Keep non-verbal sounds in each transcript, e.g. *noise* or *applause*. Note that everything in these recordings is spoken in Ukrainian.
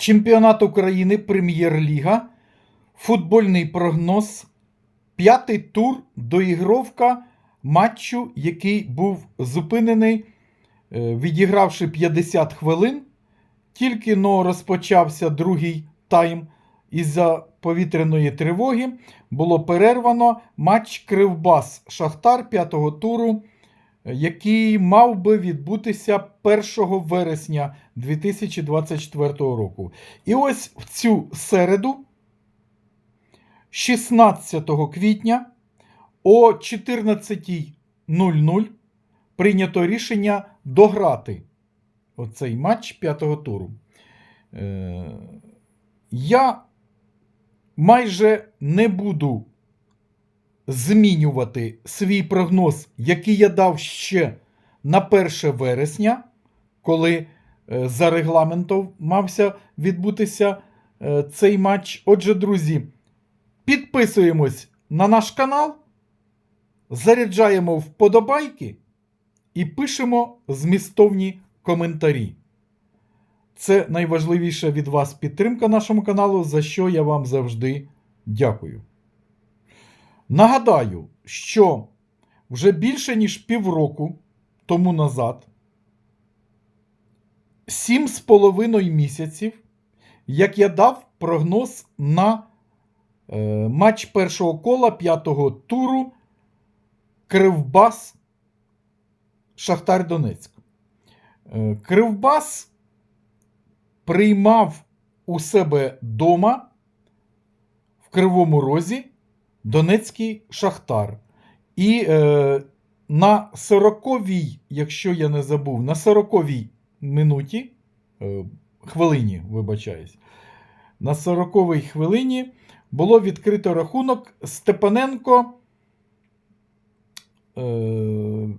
Чемпіонат України Прем'єр-ліга. Футбольний прогноз. П'ятий тур доігровка матчу, який був зупинений, е, відігравши 50 хвилин. Тільки но розпочався другий тайм. Із-за повітряної тривоги було перервано матч Кривбас Шахтар п'ятого туру, який мав би відбутися 1 вересня 2024 року. І ось в цю середу, 16 квітня о 14.00 прийнято рішення дограти оцей матч п'ятого туру. Е, Я майже не буду змінювати свій прогноз, який я дав ще на 1 вересня, коли е, за регламентом мався відбутися е, цей матч. Отже, друзі, підписуємось на наш канал, заряджаємо вподобайки і пишемо змістовні коментарі. Це найважливіша від вас підтримка нашому каналу, за що я вам завжди дякую. Нагадаю, що вже більше ніж півроку тому назад, сім з половиною місяців, як я дав прогноз на е, матч першого кола п'ятого туру Кривбас Шахтар Донецьк. Е, Кривбас приймав у себе дома в Кривому Розі Донецький Шахтар. І е, на 40-й, якщо я не забув, на 40-й минуті, е, хвилині, вибачаюсь, на 40-й хвилині було відкрито рахунок Степаненко. Е,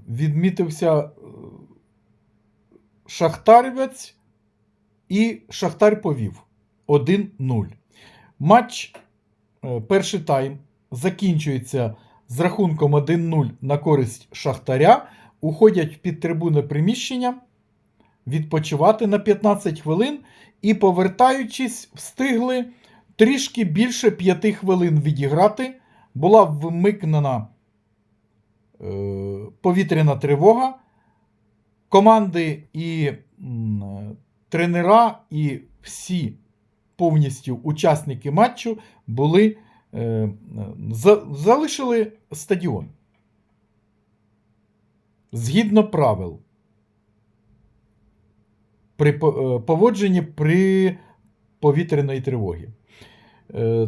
відмітився е, Шахтарівець і Шахтар повів 1-0. Матч, е, перший тайм, закінчується з рахунком 1-0 на користь Шахтаря. Уходять в підтрибуне приміщення відпочивати на 15 хвилин і, повертаючись, встигли трішки більше 5 хвилин відіграти. Була вмикнена е, повітряна тривога. Команди і м, тренера, і всі повністю учасники матчу були, залишили стадіон. Згідно правил. При е, поводженні при повітряної тривоги. Е,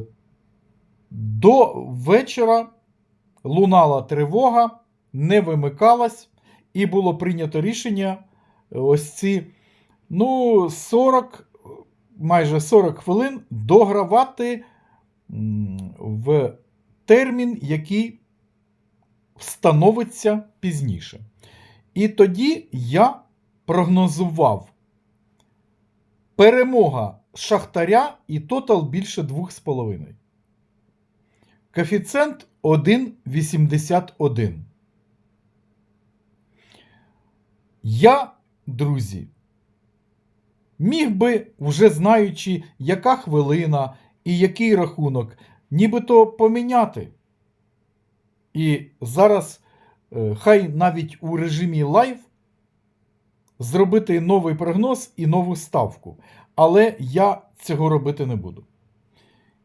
До вечора лунала тривога, не вимикалась, і було прийнято рішення е, ось ці ну, 40, майже 40 хвилин догравати в термін, який встановиться пізніше. І тоді я прогнозував перемога Шахтаря і тотал більше 2,5. Коефіцієнт 1,81. Я, друзі, міг би, вже знаючи, яка хвилина і який рахунок, нібито поміняти. І зараз е, хай навіть у режимі лайв зробити новий прогноз і нову ставку. Але я цього робити не буду.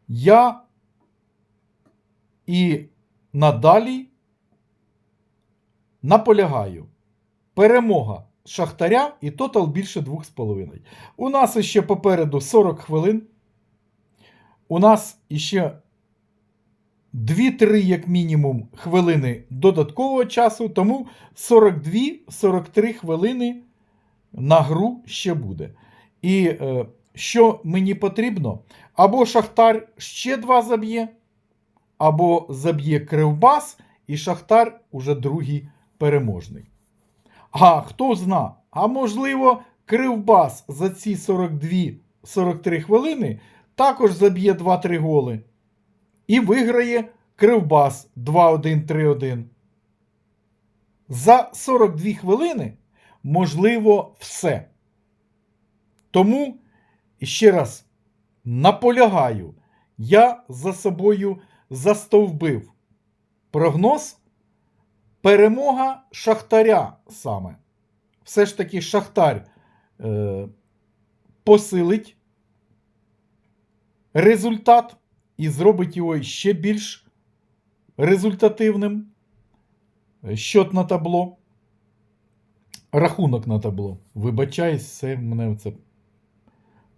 Я і надалі наполягаю. Перемога Шахтаря і тотал більше 2,5. У нас іще попереду 40 хвилин. У нас іще 2-3, як мінімум, хвилини додаткового часу, тому 42-43 хвилини на гру ще буде. І е, що мені потрібно? Або Шахтар ще два заб'є, або заб'є Кривбас, і Шахтар уже другий переможний. А хто зна, а можливо, Кривбас за ці 42-43 хвилини також заб'є 2-3 голи. І виграє Кривбас 2-1-3-1. За 42 хвилини можливо все. Тому ще раз наполягаю, я за собою застовбив прогноз перемога Шахтаря саме. Все ж таки Шахтар е, посилить результат і зробить його ще більш результативним. Щот на табло. Рахунок на табло. Вибачаюсь, все мене це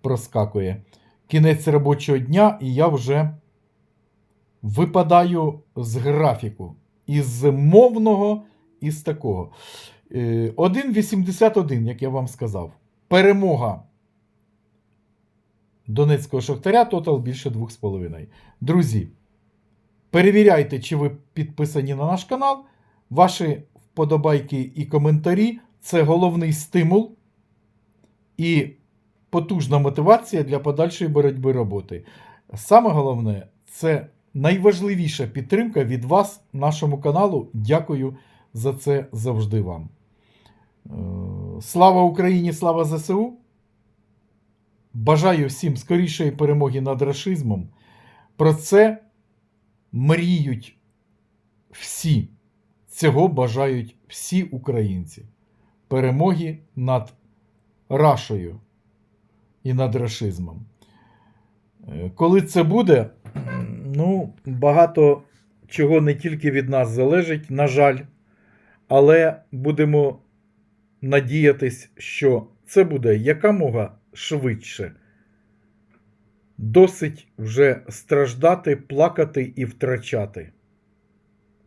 проскакує. Кінець робочого дня, і я вже випадаю з графіку. Із мовного, із такого. Е, 1,81, як я вам сказав. Перемога Донецького Шахтаря, тотал більше 2,5. Друзі, перевіряйте, чи ви підписані на наш канал. Ваші вподобайки і коментарі це головний стимул і потужна мотивація для подальшої боротьби роботи. Саме головне, це найважливіша підтримка від вас, нашому каналу. Дякую за це завжди вам. Е, Слава Україні, слава ЗСУ! Бажаю всім скорішої перемоги над рашизмом. Про це мріють всі. Цього бажають всі українці. Перемоги над рашою і над рашизмом. Е, Коли це буде, *clears throat* ну, багато чого не тільки від нас залежить, на жаль, але будемо надіятись, що це буде якомога швидше. Досить вже страждати, плакати і втрачати.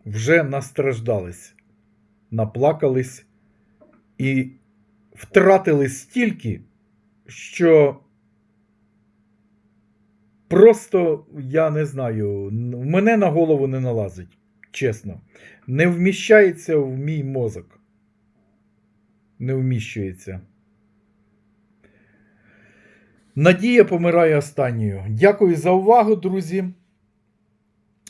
Вже настраждались, наплакались і втратили стільки, що просто я не знаю, мене на голову не налазить, чесно. Не вміщається в мій мозок. Не вміщується. Надія помирає останньою. Дякую за увагу, друзі.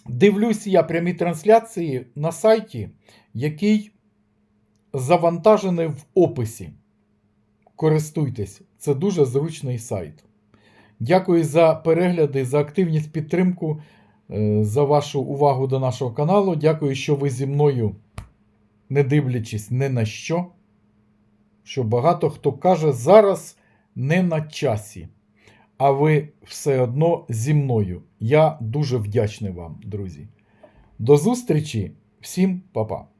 Дивлюсь я прямі трансляції на сайті, який завантажений в описі. Користуйтесь, це дуже зручний сайт. Дякую за перегляди, за активність підтримку, е, за вашу увагу до нашого каналу. Дякую, що ви зі мною, не дивлячись ні на що. Що багато хто каже, зараз не на часі. А ви все одно зі мною. Я дуже вдячний вам, друзі. До зустрічі, всім па-па.